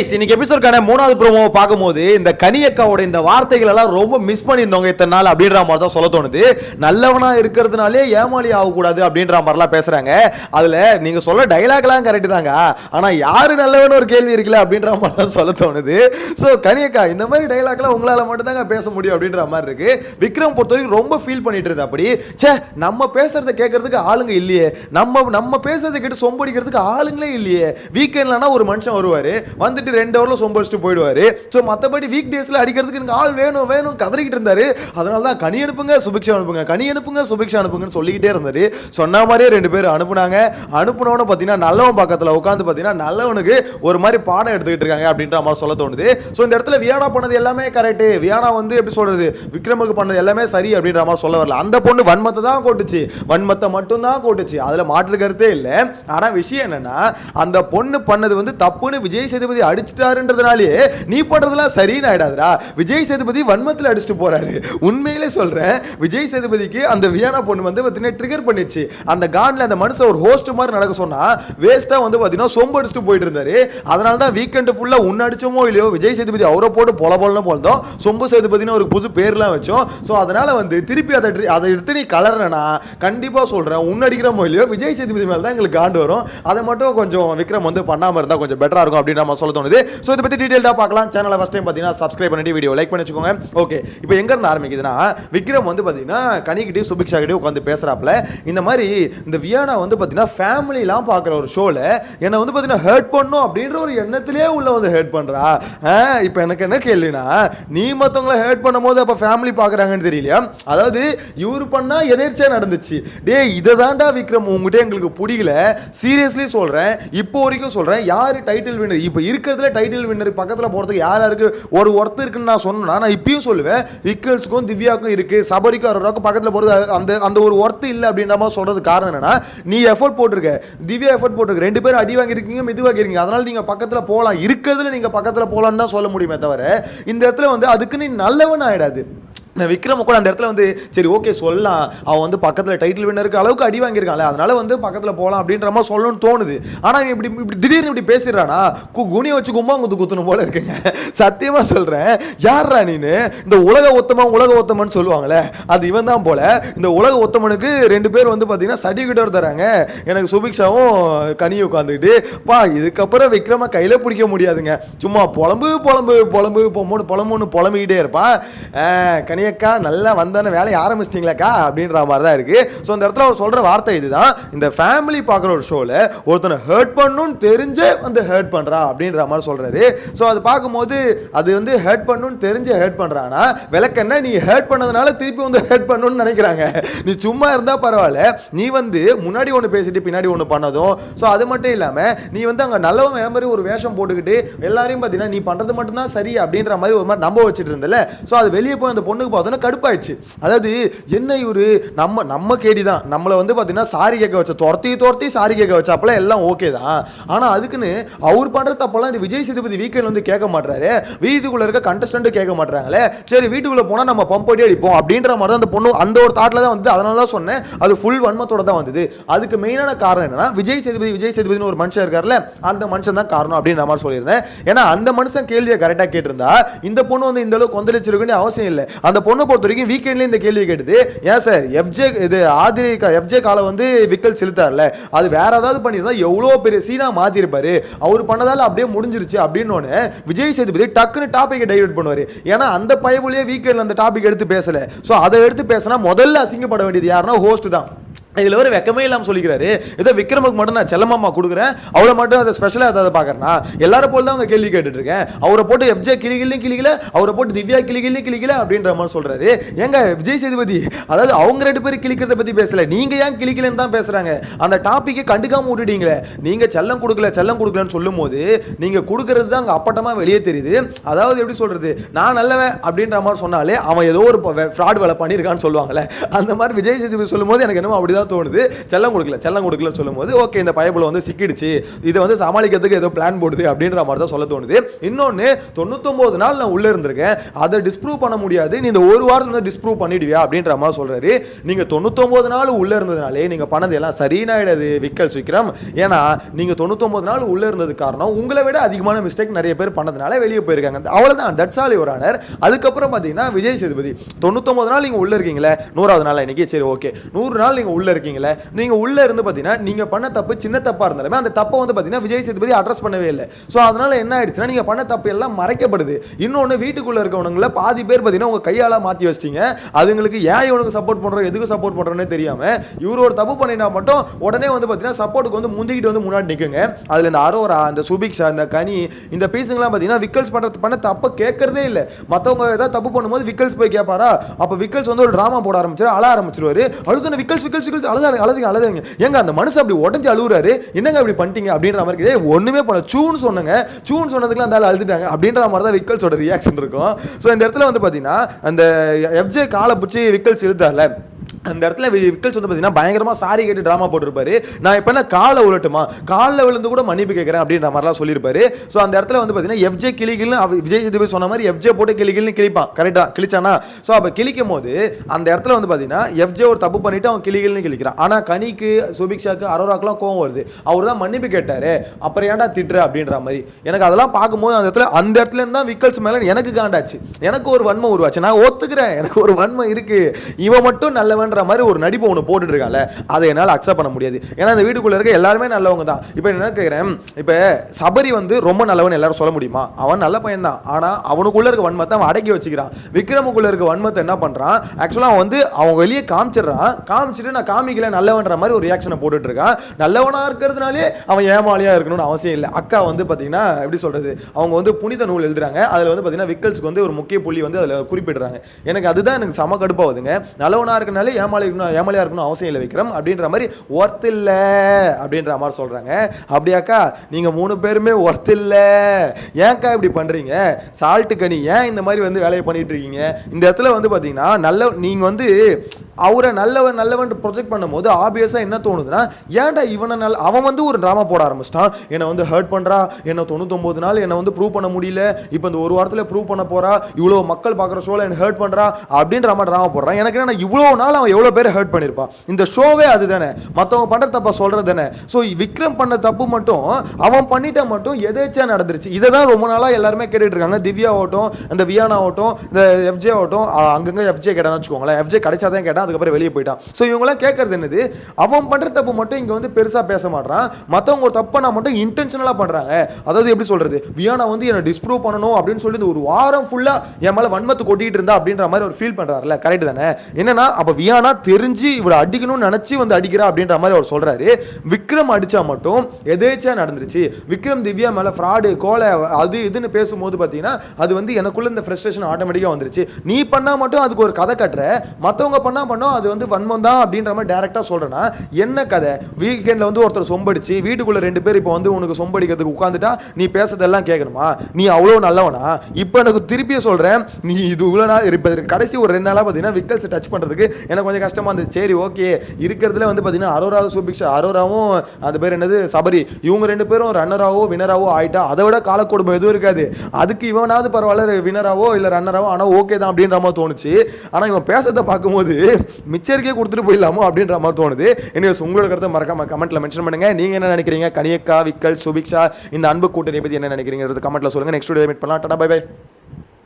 இன்னைக்கு எபிசோட்கான மூணாவது ப்ரோமோவை பார்க்கும்போது இந்த கனியக்காவோட இந்த வார்த்தைகள் எல்லாம் ரொம்ப மிஸ் பண்ணியிருந்தவங்க இத்தனை நாள் அப்படின்ற மாதிரி தான் சொல்ல தோணுது. நல்லவனா இருக்கிறதுனாலே ஏமாளி ஆகக்கூடாது அப்படின்ற மாதிரிலாம் பேசுறாங்க. அதுல நீங்க சொல்ல டைலாக்லாம் கரெக்ட் தாங்க. ஆனா யாரு நல்லவன்னு ஒரு கேள்வி இருக்குல்ல அப்படின்ற மாதிரி தான் சொல்ல தோணுது. ஸோ கனியக்கா இந்த மாதிரி டைலாக்லாம் உங்களால மட்டும் தாங்க பேச முடியும் அப்படின்ற மாதிரி இருக்கு. விக்ரம் பொறுத்த வரைக்கும் ரொம்ப ஃபீல் பண்ணிட்டு இருந்தா அப்படி. ச்சே நம்ம பேசுறதை கேட்கறதுக்கு ஆளுங்க இல்லையே. நம்ம நம்ம பேசுறத கேட்டு சொம்படிக்கிறதுக்கு ஆளுங்களே இல்லையே. வீக்கெண்ட்லனா ஒரு மனுஷன் வருவாரு. வந்துட்டு ரெண்டு ஹவர்ல சொம்படிச்சுட்டு போயிடுவார். ஸோ மற்றபடி வீக் டேஸ்ல அடிக்கிறதுக்கு எனக்கு ஆள் வேணும் வேணும் கதறிக்கிட்டு இருந்தாரு. அதனால தான் கனி அனுப்புங்க சுபிக்ஷா அனுப்புங்க. கனி அனுப்புங்க சுபிக்ஷா அனுப்புங்கன்னு சொல்லிக்கிட்டே இருந்தாரு. சொன்ன மாதிரியே ரெண்டு பேர் அனுப்புனாங்க. அனுப்புனவனு பார்த்தீங்கன்னா நல்லவன் பக்கத்தில் உட்காந்து பார்த்தீங்கன்னா நல்லவனுக்கு ஒரு மாதிரி பாடம் எடுத்துக்கிட்டு இருக்காங்க அப்படின்ற மாதிரி சொல்ல தோணுது. ஸோ இந்த இடத்துல வியானா பண்ணது எல்லாமே கரெக்ட் வியானா வந்து எப்படி சொல்றது? விக்ரமுக்கு பண்ணது எல்லாமே சரி அப்படின்ற மாதிரி சொல்ல வரல. அந்த பொண்ணு வன்மத்தை தான் கூட்டுச்சு. வன்மத்தை மட்டும் தான் கோட்டுச்சு. அதில் மாற்று கருத்தே இல்லை. ஆனால் விஷயம் என்னன்னா அந்த பொண்ணு பண்ணது வந்து தப்புன்னு விஜய் சேதுபதி அடிச்சிட்டாருன்றதுனாலே நீ பண்றதெல்லாம் சரின்னு ஆயிடாதுடா. விஜய் சேதுபதி வன்மத்தில் அடிச்சுட்டு போறாரு. உண்மையிலே சொல்றேன் விஜய் சேதுபதிக்கு அந்த வியானா பொண்ணு வந்து பார்த்தீங்கன்னா ட்ரிகர் பண்ணிச்சு அந்த கான்ல அந்த மனுஷன் ஒரு ஹோஸ்ட் மாதிரி நடக்க சொன்னா வேஸ்டா வந்து பார்த்தீங்கன்னா சொம்பு அடிச்சுட்டு போயிட்டு இருந்தாரு அதனால தான் வீக்கெண்டு ஃபுல்லா உன்ன அடிச்சோமோ இல்லையோ விஜய் சேதுபதி அவரை போட்டு பொல பொலன்னு போனோம் சொம்பு சேதுபதினு ஒரு புது பேர்லாம் வச்சோம். ஸோ அதனால வந்து திருப்பி அதை அதை எடுத்து நீ கலர்னா கண்டிப்பாக சொல்கிறேன் உன்னடிக்கிறமோ இல்லையோ விஜய் சேதுபதி மேலே தான் எங்களுக்கு காண்டு வரும். அதை மட்டும் கொஞ்சம் விக்ரம் வந்து பண்ணாமல் இருந்தால் கொஞ்சம் பெட்டரா இருக்கும் அப்படின்னு நம்ம சொல்ல தோணுது. ஸோ இதை பத்தி டீடைல்டா பார்க்கலாம். சேனலை ஃபஸ்ட் டைம் பார்த்தீங்கன்னா சப்ஸ்கிரைப் பண்ணிட்டு வீடியோ லைக் பண்ணி வச்சுக்கோங்க ஓகே இப்போ எங்க இருந்து ஆரம்பிக்குதுன்னா விக்ரம் வந்து பார்த்தீங்கன்னா கனிக்கிட்டே சுபிக்ஷா கிட்டே உட்காந்து பேசுகிறாப்புல இந்த மாதிரி இந்த வியானா வந்து பார்த்தீங்கன்னா ஃபேமிலிலாம் பார்க்குற ஒரு ஷோவில் என்னை வந்து பார்த்தீங்கன்னா ஹர்ட் பண்ணும் அப்படின்ற ஒரு எண்ணத்திலே உள்ள வந்து ஹர்ட் பண்றா. இப்போ எனக்கு என்ன கேள்வினா நீ மற்றவங்கள ஹர்ட் பண்ணும்போது அப்போ ஃபேமிலி பார்க்குறாங்கன்னு தெரியலையா? அதாவது இவர் பண்ணா எதேர்ச்சியா நடந்துச்சு. டேய் இதை தாண்டா விக்ரம் உங்ககிட்ட எங்களுக்கு பிடிக்கல. சீரியஸ்லி சொல்றேன். இப்போ வரைக்கும் சொல்றேன். யார் டைட்டில் வின்னர் இப்போ இருக்கிறதுல டைட்டில் வின்னர் பக்கத்தில் போகிறதுக்கு யார் யாருக்கு? ஒரு ஒருத்தர் இருக்குன்னு நான் சொன்னேன்னா நான் இப்பயும் சொல்லுவேன். இக்கல்ஸுக்கும் திவ்யாவுக்கும் இருக்கு. சபரிக்கும் அரோராவுக்கும் பக்கத்தில் போகிறது அந்த அந்த ஒரு ஒர்த்து இல்லை அப்படின்ற மாதிரி சொல்றது காரணம் என்னன்னா நீ எஃபோர்ட் போட்டிருக்க. திவ்யா எஃபோர்ட் போட்டிருக்க. ரெண்டு பேரும் அடி வாங்கியிருக்கீங்க மிது வாங்கியிருக்கீங்க. அதனால் நீங்கள் பக்கத்தில் போகலாம். இருக்கிறதுல நீங்கள் பக்கத்தில் போகலான்னு தான் சொல்ல முடியுமே தவிர இந்த இடத்துல வந்து அதுக்கு நீ நல்லவன் ஆயிடாது. விக்ரம கூட அந்த இடத்துல வந்து சரி ஓகே சொல்லலாம். அவன் வந்து பக்கத்தில் டைட்டில் வின்னருக்கு அளவுக்கு அடி வாங்கியிருக்கான்ல. அதனால வந்து பக்கத்தில் போகலாம் அப்படின்ற மாதிரி சொல்லணும்னு தோணுது. ஆனால் இப்படி இப்படி திடீர்னு இப்படி பேசிடுறானா? கு குனியை வச்சு கும்பா குத்து குத்தணும் போல இருக்குங்க. சத்தியமாக சொல்கிறேன் யார்ரா நீனு? இந்த உலக ஒத்தமன் உலக ஒத்தமன் சொல்லுவாங்களே. அது இவன் தான் போல. இந்த உலக ஒத்தமனுக்கு ரெண்டு பேர் வந்து பார்த்தீங்கன்னா சர்டிஃபிகேட் தராங்க. எனக்கு சுபிக்ஷாவும் கனியும் உட்காந்துக்கிட்டு பா இதுக்கப்புறம் விக்ரம கையில் பிடிக்க முடியாதுங்க. சும்மா புலம்பு புலம்பு புலம்பு பொம்மு புலம்புன்னு புலம்பிக்கிட்டே இருப்பான். கனியை கனியக்கா நல்லா வந்தானே வேலையை ஆரம்பிச்சிட்டிங்களாக்கா? அப்படின்ற மாதிரி தான் இருக்கு. ஸோ அந்த இடத்துல அவர் சொல்ற வார்த்தை இதுதான். இந்த ஃபேமிலி பார்க்குற ஒரு ஷோவில் ஒருத்தனை ஹர்ட் பண்ணுன்னு தெரிஞ்சு வந்து ஹர்ட் பண்ணுறா அப்படின்ற மாதிரி சொல்றாரு. ஸோ அது பார்க்கும்போது அது வந்து ஹர்ட் பண்ணுன்னு தெரிஞ்சு ஹர்ட் பண்ணுறான்னா விளக்கென்ன நீ ஹர்ட் பண்ணதுனால திருப்பி வந்து ஹர்ட் பண்ணணும்னு நினைக்கிறாங்க. நீ சும்மா இருந்தா பரவாயில்ல. நீ வந்து முன்னாடி ஒன்று பேசிட்டு பின்னாடி ஒன்று பண்ணதும் ஸோ அது மட்டும் இல்லாமல் நீ வந்து அங்கே நல்லவன் வே- மாதிரி ஒரு வேஷம் போட்டுக்கிட்டு எல்லாரையும் பார்த்தீங்கன்னா நீ பண்ணுறது மட்டும்தான் சரி அப்படின்ற மாதிரி ஒரு மாதிரி நம்ப வச்சுட்டு இருந்தல ஸோ அது வெளியே போய் அந்த பொண்ணுக்கு பார்த்தோன்னா கடுப்பாயிடுச்சு. அதாவது என்ன இவர் நம்ம நம்ம கேடி தான். நம்மளை வந்து பார்த்தீங்கன்னா சாரி கேட்க வச்ச துரத்தி துரத்தி சாரி கேட்க வச்சாப்பெல்லாம் எல்லாம் ஓகே தான். ஆனால் அதுக்குன்னு அவர் பண்ணுற தப்பெல்லாம் இந்த விஜய் சேதுபதி வீக்கெண்ட் வந்து கேட்க மாட்டாரு வீட்டுக்குள்ள இருக்க கண்டஸ்டண்ட்டு கேட்க மாட்டாங்களே சரி வீட்டுக்குள்ள போனா நம்ம பம்ப் அடி அடிப்போம் அப்படின்ற மாதிரி தான் அந்த பொண்ணு அந்த ஒரு தாட்டில் தான் வந்து அதனால தான் சொன்னேன். அது ஃபுல் வன்மத்தோட தான் வந்தது. அதுக்கு மெயினான காரணம் என்னன்னா விஜய் சேதுபதி விஜய் சேதுபதினு ஒரு மனுஷன் இருக்கார்ல அந்த மனுஷன் தான் காரணம் அப்படின்ற மாதிரி சொல்லியிருந்தேன். ஏன்னா அந்த மனுஷன் கேள்வியை கரெக்டாக கேட்டிருந்தா இந்த பொண்ணு வந்து இந்த அளவுக்கு கொந்தளிச்சிருக்குன்னு அவசியம் இல்லை. அந்த பொண்ணை பொறுத்த வரைக்கும் வீக்கெண்ட்ல இந்த கேள்வி கேட்டது. ஏன் சார் எஃப்ஜே இது ஆதிரி எஃப்ஜே காலை வந்து விக்கல் செலுத்தார்ல. அது வேற ஏதாவது பண்ணியிருந்தா எவ்வளோ பெரிய சீனா மாத்திருப்பாரு. அவர் பண்ணதால அப்படியே முடிஞ்சிருச்சு அப்படின்னு விஜய் சேதுபதி டக்குன்னு டாப்பிக்கை டைவர்ட் பண்ணுவார். ஏன்னா அந்த பயபுலியே வீக்கெண்ட்ல அந்த டாபிக் எடுத்து பேசல. ஸோ அதை எடுத்து பேசினா முதல்ல அசிங்கப்பட வேண்டியது யாருன்னா ஹோஸ்ட் தான். இதில் ஒரு வெக்கமே இல்லாமல் சொல்லிக்கிறாரு. ஏதோ விக்ரமுக்கு மட்டும் நான் செல்லமாமா கொடுக்குறேன். அவளை மட்டும் அதை ஸ்பெஷலாக ஏதாவது பார்க்குறேன்னா எல்லாரும் போல் தான் அவங்க கேள்வி கேட்டுட்ருக்கேன். அவரை போட்டு எஃப்ஜே கிளிகிலையும் கிளிக்கல அவரை போட்டு திவ்யா கிளிகிலையும் கிளிக்கல அப்படின்ற மாதிரி சொல்கிறாரு ஏங்க விஜய் சேதுபதி அதாவது அவங்க ரெண்டு பேரும் கிளிக்கிறத பற்றி பேசல. நீங்கள் ஏன் கிளிக்கலன்னு தான் பேசுகிறாங்க அந்த டாப்பிக்கை கண்டுக்காமல் விட்டுட்டீங்களே. நீங்கள் செல்லம் கொடுக்கல செல்லம் கொடுக்கலன்னு சொல்லும் போது நீங்கள் கொடுக்கறது தான் அங்கே அப்பட்டமாக வெளியே தெரியுது. அதாவது எப்படி சொல்கிறது நான் நல்லவன் அப்படின்ற மாதிரி சொன்னாலே அவன் ஏதோ ஒரு ஃப்ராட் வேலை பண்ணியிருக்கான்னு சொல்லுவாங்களே அந்த மாதிரி விஜய் சேதுபதி சொல்லும்போது எனக்கு என்னமோ அப்படிதான் தோணுது. செல்லம் கொடுக்கல செல்லம் கொடுக்கல சொல்லும்போது ஓகே இந்த பயபுல வந்து சிக்கிடுச்சு. இதை வந்து சமாளிக்கிறதுக்கு ஏதோ பிளான் போடுது அப்படின்ற மாதிரி தான் சொல்ல தோணுது. இன்னொன்று தொண்ணூத்தொம்பது நாள் நான் உள்ளே இருந்திருக்கேன். அதை டிஸ்ப்ரூவ் பண்ண முடியாது. நீ இந்த ஒரு வாரத்தில் வந்து டிஸ்ப்ரூவ் பண்ணிடுவியா? அப்படின்ற மாதிரி சொல்கிறாரு நீங்கள் தொண்ணூத்தொம்பது நாள் உள்ளே இருந்ததுனாலே நீங்கள் பண்ணது எல்லாம் சரினாயிடாது விக்கல்ஸ் விக்ரம் ஏன்னா நீங்கள் தொண்ணூத்தொம்பது நாள் உள்ளே இருந்தது காரணம் உங்களை விட அதிகமான மிஸ்டேக் நிறைய பேர் பண்ணதுனால வெளியே போயிருக்காங்க. அவ்வளோதான் தட்ஸ் ஆல் யுவர் ஆனர் அதுக்கப்புறம் பார்த்தீங்கன்னா விஜய் சேதுபதி தொண்ணூத்தொம்பது நாள் நீங்கள் உள்ளே இருக்கீங்களே? நூறாவது நாள் இன்னைக்கு? சரி ஓகே நூறு நாள் நீங்கள் உள்ளே இருக்கீங்களே நீங்கள் உள்ளே இருந்து பார்த்தீங்கன்னா நீங்கள் பண்ண தப்பு சின்ன தப்பாக இருந்தாலுமே அந்த தப்பை வந்து பார்த்தீங்கன்னா விஜய் சேதுபதி அட்ரஸ் பண்ணவே இல்லை. ஸோ அதனால என்ன ஆயிடுச்சுன்னா நீங்கள் பண்ண தப்பு எல்லாம் மறைக்கப்படுது. இன்னொன்று வீட்டுக்குள்ளே இருக்கவனுங்கள பாதி பேர் பார்த்தீங்கன்னா உங்கள் கையால் மாற்றி வச்சிட்டீங்க. அதுங்களுக்கு ஏன் இவனுக்கு சப்போர்ட் பண்ணுறோம் எதுக்கு சப்போர்ட் பண்ணுறோன்னே தெரியாமல் இவர் ஒரு தப்பு பண்ணினா மட்டும் உடனே வந்து பார்த்தீங்கன்னா சப்போர்ட்டுக்கு வந்து முந்திக்கிட்டு வந்து முன்னாடி நிற்குங்க அதில் இந்த அரோரா இந்த சுபிக்ஷா இந்த கனி இந்த பீஸுங்கெல்லாம் பார்த்தீங்கன்னா விக்கல்ஸ் பண்றது பண்ண தப்பை கேட்கறதே இல்லை. மற்றவங்க ஏதாவது தப்பு பண்ணும்போது விக்கல்ஸ் போய் கேட்பாரா அப்போ விக்கல்ஸ் வந்து ஒரு ட்ராமா போட ஆரம்பிச்சிரு அழ ஆரம்பிச்சிருவாரு. அடுத்து விக்கல்ஸ் விக்கல்ஸ் விக்கல்ஸ் அழுது அழுதுங்க அழுதுங்க. ஏங்க அந்த மனுஷன் அப்படி உடஞ்சு அழுகுறாரு என்னங்க அப்படி பண்ணிட்டீங்க? அப்படின்ற மாதிரி இருக்குது. ஒண்ணுமே பண்ண சூன்னு சொன்னங்க. சூன்னு சொன்னதுக்குலாம் அந்த ஆள் அழுதுட்டாங்க. அப்படின்ற மாதிரி தான் விக்கல்ஸோட ரியாக்ஷன் இருக்கும். ஸோ இந்த இடத்துல வந்து பார்த்தீங்கன்னா அந்த எஃப்ஜே காலை பிடிச்சி விக்கல்ஸ் இழுத்தார்ல. அந்த இடத்துல வி- விக்கல்ஸ் வந்து பார்த்தீங்கன்னா பயங்கரமாக சாரி கேட்டு ட்ராமா போட்டிருப்பாரு. நான் இப்போ என்ன காலை விழட்டுமா காலில் விழுந்து கூட மன்னிப்பு கேட்குறேன் அப்படின்ற மாதிரிலாம் சொல்லியிருப்பாரு. ஸோ அந்த இடத்துல வந்து பார்த்தீங்கன்னா எஃப்ஜே கிளிகில்னு விஜய் சேதுபதி சொன்ன மாதிரி எஃப்ஜே போட்டு கிளிகள்னு கிளிப்பான் கரெக்டாக கிழிச்சானா? ஸோ அப்போ கிழிக்கும் போது அந்த இடத்துல வந்து பார்த்தீங்கன்னா எஃப்ஜே ஒரு தப்பு பண்ணிட்டு அவன் கிளிகில்னு கிழிக்கிறான். ஆனால் கனிக்கு சுபிக்ஷாக்கு அரோராக்கெலாம் கோவம் வருது. அவர் தான் மன்னிப்பு கேட்டார். அப்புறம் ஏன்டா திட்டுற அப்படின்ற மாதிரி. எனக்கு அதெல்லாம் பார்க்கும்போது அந்த இடத்துல அந்த இடத்துல இருந்து தான் விக்கல்ஸ் மேலே எனக்கு காண்டாச்சு. எனக்கு ஒரு வன்மை உருவாச்சு. நான் ஒத்துக்கிறேன். எனக்கு ஒரு வன்மை இருக்குது இவன் மட்டும் நல்லவன்ற மாதிரி ஒரு நடிப்பு ஒன்று போட்டுட்டு இருக்காங்கல்ல அதை என்னால் அக்செப்ட் பண்ண முடியாது. ஏன்னா இந்த வீட்டுக்குள்ளே இருக்க எல்லாருமே நல்லவங்க தான். இப்போ என்ன கேட்குறேன் இப்போ சபரி வந்து ரொம்ப நல்லவன் எல்லாரும் சொல்ல முடியுமா? அவன் நல்ல பையன் தான். ஆனால் அவனுக்குள்ள இருக்க வன்மத்தை அவன் அடக்கி வச்சுக்கிறான். விக்ரமுக்குள்ளே இருக்க வன்மத்தை என்ன பண்ணுறான் ஆக்சுவலாக அவன் வந்து அவன் வெளியே காமிச்சிடுறான். காமிச்சிட்டு நான் காமிக்கல நல்லவன்ற மாதிரி ஒரு ரியாக்ஷனை போட்டுட்டு இருக்கான் நல்லவனாக இருக்கிறதுனாலே அவன் ஏமாலியாக இருக்கணும்னு அவசியம் இல்லை. அக்கா வந்து பார்த்தீங்கன்னா எப்படி சொல்கிறது அவங்க வந்து புனித நூல் எழுதுறாங்க. அதில் வந்து பார்த்தீங்கன்னா விக்கல்ஸ்க்கு வந்து ஒரு முக்கிய புள்ளி வந்து அதில் குறிப்பிடுறாங்க. எனக்கு அதுதான் எனக்கு செம கடுப்பாகுதுங்க. நல்லவனா இருக்கனாலே ஏமாளி இருக்கணும் ஏமாளியாக இருக்கணும் அவசியம் இல்லை விக்ரம் அப்படின்ற மாதிரி ஒர்த் இல்லை அப்படின்ற மாதிரி சொல்கிறாங்க அப்படியாக்கா நீங்கள் மூணு பேருமே ஒர்த் இல்லை. ஏன்க்கா இப்படி பண்ணுறீங்க சால்ட்டு கனி ஏன் இந்த மாதிரி வந்து வேலையை பண்ணிகிட்டு இருக்கீங்க? இந்த இடத்துல வந்து பார்த்தீங்கன்னா நல்ல நீங்கள் வந்து அவரை நல்லவன் நல்லவன் ப்ரொஜெக்ட் பண்ணும்போது ஆப்வியஸாக என்ன தோணுதுன்னா ஏன்டா இவனை நல்ல அவன் வந்து ஒரு ட்ராமா போட ஆரம்பிச்சிட்டான். என்னை வந்து ஹர்ட் பண்ணுறா என்னை தொண்ணூத்தொம்பது நாள் என்னை வந்து ப்ரூவ் பண்ண முடியல இப்போ இந்த ஒரு வாரத்தில் ப்ரூவ் பண்ண போகிறா இவ்வளோ மக்கள் பார்க்குற ஷோவில் என்னை ஹர்ட் பண்ணுறா அப்படின்ற மாதிரி ட்ராமா போடுறான். எனக்கு என்ன இவ்வளோ நாள் அவன் எவ்வளோ பேர் ஹர்ட் பண்ணியிருப்பான் இந்த ஷோவே அது தானே மற்றவங்க பண்ணுற தப்பா சொல்கிறது தானே ஸோ விக்ரம் பண்ண தப்பு மட்டும் அவன் பண்ணிட்ட மட்டும் எதேச்சா நடந்துருச்சு. இதை தான் ரொம்ப நாளாக எல்லாருமே கேட்டுட்டு இருக்காங்க. திவ்யா ஆகட்டும் இந்த வியானா ஆகட்டும் இந்த எஃப்ஜே ஆகட்டும் அங்கங்கே எஃப்ஜே கேட்டான்னு வச்சுக்கோங்களேன். எஃப்ஜே கிடைச்சாதான் கேட்டான் அதுக்கப்புறம் வெளியே போயிட்டான். ஸோ இவங்களாம் கேட்கறது என்னது? அவன் பண்ணுற தப்பு மட்டும் இங்கே வந்து பெருசாக பேச மாட்டான் மற்றவங்க ஒரு தப்பை நான் மட்டும் இன்டென்ஷனலாக பண்ணுறாங்க அதாவது எப்படி சொல்கிறது வியானா வந்து என்னை டிஸ்ப்ரூவ் பண்ணணும் அப்படின்னு சொல்லி ஒரு வாரம் ஃபுல்லாக என் மேலே வன்மத்தை கொட்டிகிட்டு இருந்தா அப்படின்ற மாதிரி ஒரு ஃபீல் பண்ணுறாருல கரெக்ட் தானே? என்னன்னா அப்போ வியானா தெரிஞ்சு இவரை அடிக்கணும்னு நினச்சி வந்து அடிக்கிறா அப்படின்ற மாதிரி அவர் சொல்கிறாரு விக்ரம் அடித்தா மட்டும் எதேச்சா நடந்துருச்சு. விக்ரம் திவ்யா மேலே ஃப்ராடு கோலை அது இதுன்னு பேசும்போது பார்த்தீங்கன்னா அது வந்து எனக்குள்ள இந்த ஃப்ரெஸ்ட்ரேஷன் ஆட்டோமேட்டிக்காக வந்துருச்சு. நீ பண்ணால் மட்டும் அதுக்கு ஒரு கதை கட்டுற. மற்றவங்க பண்ணால் பண்ணோம் அது வந்து வன்மம் தான் அப்படின்ற மாதிரி டேரெக்டாக சொல்கிறேன்னா என்ன கதை? வீக்கெண்டில் வந்து ஒருத்தர் சொம்படிச்சு வீட்டுக்குள்ளே ரெண்டு பேர் இப்போ வந்து உனக்கு சொம்படிக்கிறதுக்கு உட்காந்துட்டா நீ பேசுறதெல்லாம் கேட்கணுமா? நீ அவ்வளோ நல்லவனா? இப்போ எனக்கு திருப்பியே சொல்கிறேன் நீ இது இவ்வளோ நாள் இப்போ கடைசி ஒரு ரெண்டு நாளாக பார்த்தீங்கன்னா விக்கல்ஸ் டச் பண்ணுறதுக்கு எனக்கு கொஞ்சம் கஷ்டமாக இருந்துச்சு சரி ஓகே. இருக்கிறதுல வந்து பார்த்தீங்கன்னா அரோரா சுபிக்ஷா அரோராவும் அந்த பேர் என்னது? சபரி. இவங்க ரெண்டு பேரும் ரன்னராகவோ வினராவோ ஆகிட்டா அதை விட காலக்குடும்பம் எதுவும் இருக்காது. அதுக்கு இவனாவது பரவாயில்ல வினராவோ இல்லை ரன்னராகவோ ஆனால் ஓகே தான் அப்படின்ற மாதிரி தோணுச்சு. ஆனால் இவன் பேசுறதை பார்க்கும்போது மிச்சருக்கே கொடுத்துட்டு போயிடலாமோ அப்படின்ற மாதிரி தோணுது. anyways உங்களோட கருத்தை மறக்காம கமெண்ட்ல மென்ஷன் பண்ணுங்க. நீங்க என்ன நினைக்கிறீங்க? கனியக்கா விக்கல் சுபிக்ஷா இந்த அன்பு கூட்டணி பத்தி என்ன நினைக்கிறீங்கிறது கமெண்ட்ல சொல்லுங்க. நெக்ஸ்ட் வீடியோ மீட் பண்ணலாம். Tata bye by